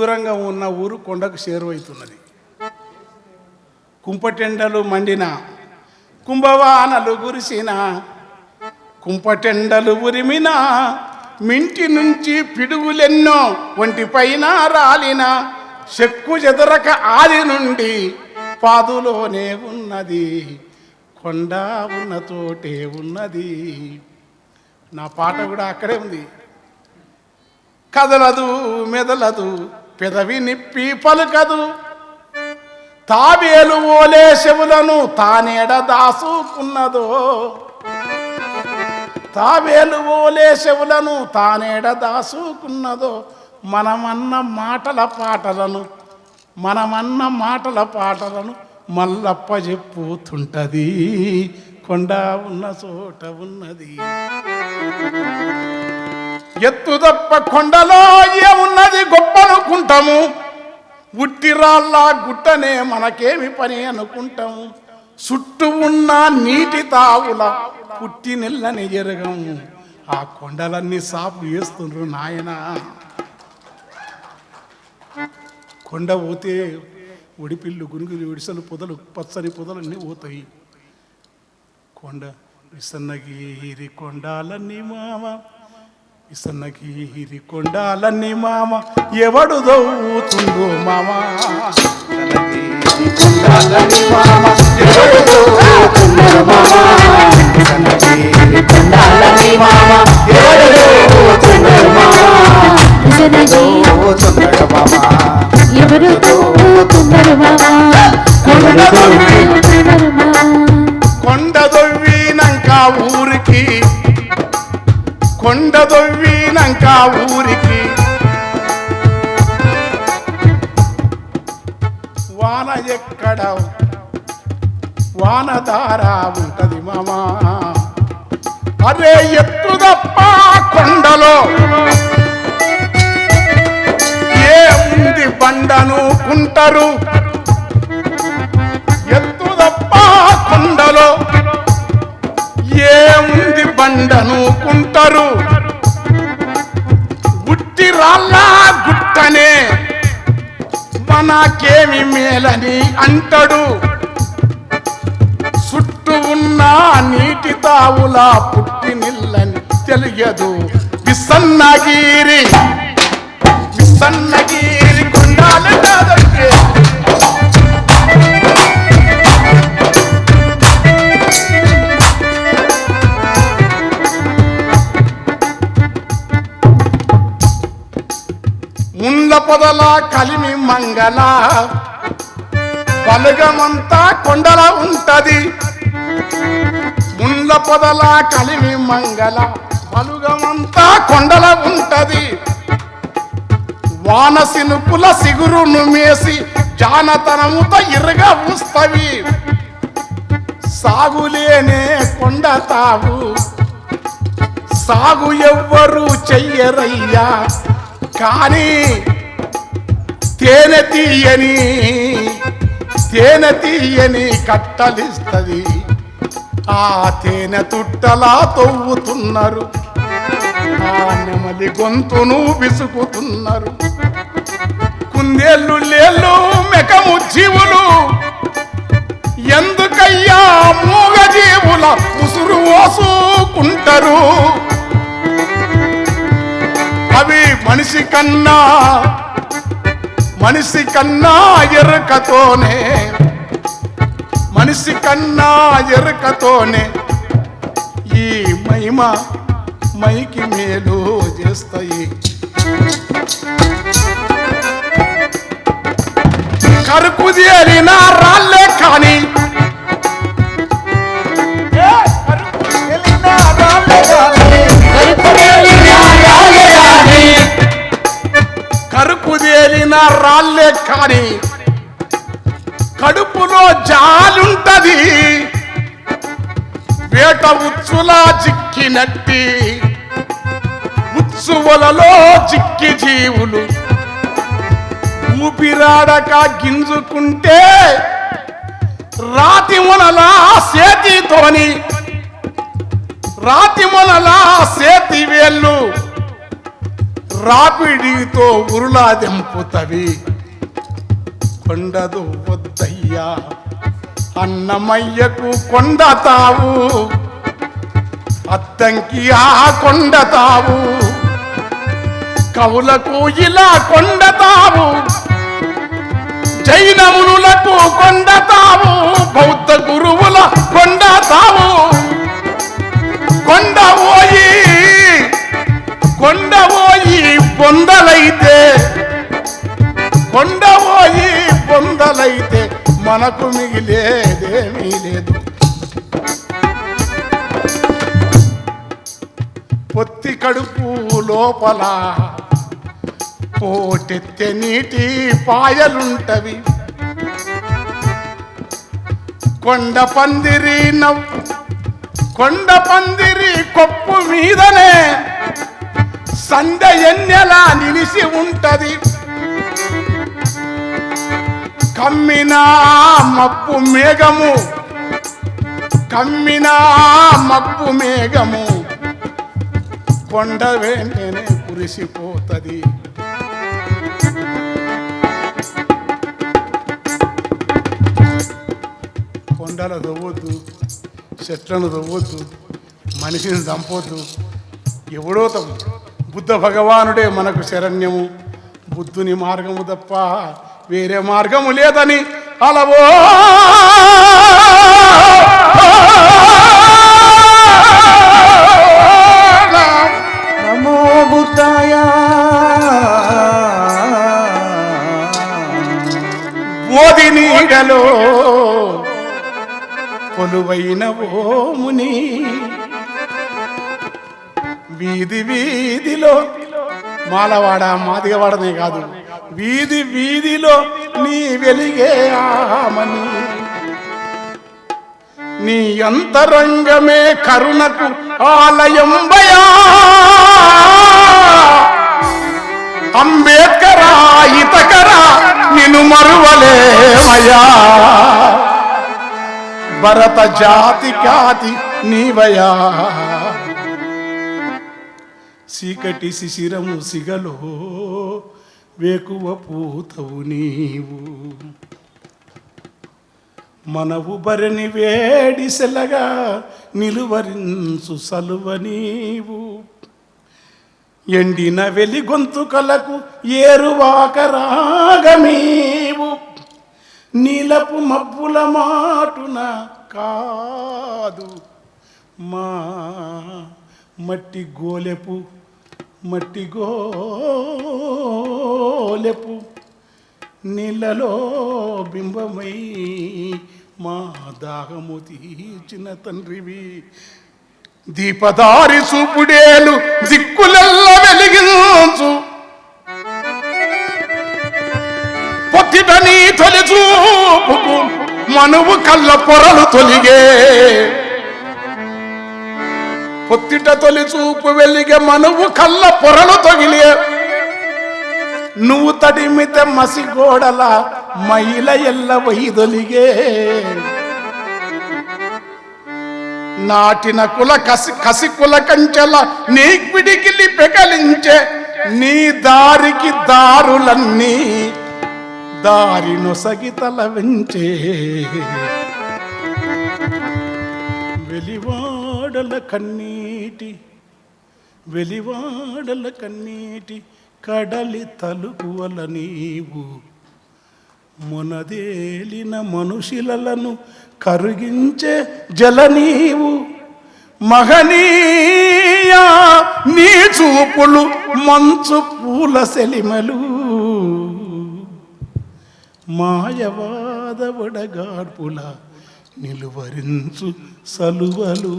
దూరంగా ఉన్న ఊరు కొండకు చేరువైతున్నది. కుంపటెండలు మండిన కుంభవానలు గురిసిన కుంపటెండలు ఉరిమిన మింటి నుంచి పిడుగులెన్నో ఒంటిపైన రాలిన చెక్కు చెదరక ఆది నుండి పాదులోనే ఉన్నది. కొండ ఉన్న తోటే ఉన్నది. నా పాట కూడా అక్కడే ఉంది. కదలదు మెదలదు పెదవి నిప్పి పలుకదు. తాబేలు ఓలే శవులను తానేడ దాసుకున్నదో. తాబేలు ఓలే శవులను తానేడ దాసుకున్నదో. మనమన్న మాటల పాటలను మనమన్న మాటల పాటలను మల్లప్ప చెప్పుతుంటది. కొండ ఉన్న చోట ఉన్నది. ఎత్తు తప్ప కొండలో ఏమున్నది గొప్పనుకుంటాము? ఉట్టిరాళ్ళ గుట్టనే మనకేమి పని అనుకుంటాము చుట్టూ ఉన్న నీటి తావుల పుట్టి నెల్లని ఎరగము ఆ కొండలన్నీ సాపు వేస్తుండ్రు నాయన. కొండ పోతే ఒడిపిల్లు గునుగులు ఒడిసలు పొదలు పచ్చని పొదలన్నీ పోతాయి. కొండ విసన్నగిరి కొండాలన్నీ మామ విసన్నగిరి కొండాలన్నీ మామ ఎవడు దౌతుందో మామ? ఎవరు మావా కొండ దొవ్వినాక ఊరికి. కొండ దొవ్వినాక ఊరికి. వాన ఎక్కడ? వానధార ఉంటది మామా. అరే ఎత్తు తప్ప కొండలో. ఏముంది బండను కుంటరు ఎత్తు తప్ప కొండలో. ఏముంది బండను కుంటరు రాళ్ళ గుట్టనే. మనకేమి మేలని అంటాడు. చుట్టూ ఉన్న నీటి తావుల పుట్టి నిల్లని తెలియదు. విసన్నగిరి విసన్నగిరి కొండాల పొదల కలిమి మంగళ. పలుగమంతా కొండల ఉంటది. ముండ్ల పొదల కలిమి మంగళ. బలుగమంతా కొండల ఉంటది. వానసినుపుల సిగురును మేసి జానతనముతో ఇరగ ఊస్తవి. సాగులేనే కొండ తావు. సాగు ఎవ్వరు చెయ్యరయ్యా. కానీ తేనె తీయని తేనె తీయని కట్టలిస్తుంది. ఆ తేనె తుట్టలా తవ్వుతున్నారు. ఆ నెమలి గొంతును విసుకుతున్నారు. కుందేళ్ళు లేళ్ళు మెకము జీవులు. ఎందుకయ్యా మూగ జీవుల ఉసురు ఓసుకుంటారు? అవి మనిషి కన్నా మనిషి కన్నా ఎరుకతోనే మనిషి కన్నా ఎరుకతోనే ఈ మహిమ మైకి మేలు చేస్తాయి. కరుకుదేరిన రాళ్ళే కానీ జాలే కాని కడుపులో జాలుంటది. వేట ఉచ్చులా చిక్కినట్టి ఉత్సువలలో చిక్కి జీవులు. ఊపిరాడక గింజుకుంటే రాతి మునలా సేతితోని రాతి మునలా సేతి వేళ్ళు రాపిడితో ఉరులా దెంపుతవి. కొండదు వద్దయ్యా అన్నమయ్యకు కొండ తావు. అత్తంకి ఆ కొండ తావు. కవులకు ఇలా కొండ తావు. జైనమునులకు కొండ తావు. బౌద్ధ మనకు మిగిలేదేమీ లేదు పొత్తి కడుపు లోపల పోటెత్తె నీటి పాయలుంటవి. కొండ పందిరి నవ్వు కొండ పందిరి కొప్పు మీదనే సంద ఎన్నెలా నిలిసి ఉంటది. కమ్మినా మప్పు మేఘము. కమ్మినా మప్పు మేఘము. కొండ వెంటనే కురిసిపోతుంది. కొండలు దవ్వద్దు చెట్లను దవ్వద్దు మనిషిని చంపొద్దు. ఎవడో తప్పు. బుద్ధ భగవానుడే మనకు శరణ్యము. బుద్ధుని మార్గము తప్ప వేరే మార్గము లేదని అలవో. నమో బుద్ధాయ. బోధి నీడలో కొలువైన ఓముని వీధి వీధిలో మాలవాడ మాదిగవాడనే కాదు. వీధి వీధిలో నీ వెలిగే ఆమని. నీ అంతరంగమే కరుణకు ఆలయం భయా. అంబేద్కరా ఇతకరా నిన్ను మరువలేమయా భరత జాతి ఖ్యాతి నీవయా చీకటి శిశిరము సిగలో వేకువ పూతవు నీవు. మనవు బరిని వేడిసెలగా నిలువరించు సలువ నీవు. ఎండిన వెలి గొంతుకలకు ఏరువాక రాగమీవు నీలపు మబ్బుల మాటున కాదు మా మట్టి గోలెపు మట్టి గో లోలెపు నీళ్ళలో బింబమై మా దాహము తీర్చిన తండ్రివి. దీపదారి చూపుడేలు దిక్కులెల్లా వెలిగించు. పొత్తిట నీ తొలి చూపుకు మనువు కళ్ళ పొరలు తొలిగే. పొత్తిట తొలి చూపు వెలిగే మనువు కళ్ళ పొరలు తొగిలే నువ్వు తడిమితే మసిగోడల మహిళ ఎల్ల వైదొలిగే. నాటిన కుల కసి కసి కుల కంచెల నీ పిడికిలి పెకలించే నీ దారికి దారులన్నీ దారి నొసగితల వెంచే. వెలివాడల కన్నీటి వెలివాడల కన్నీటి కడలి తలుపువల నీవు మునదేలిన మనుషులను కరిగించే జల నీవు. మహనీయా నీ చూపులు మంచు పూల సెలిమలు. మాయవాదవడగాడ్పుల నిలువరించు సలువలు.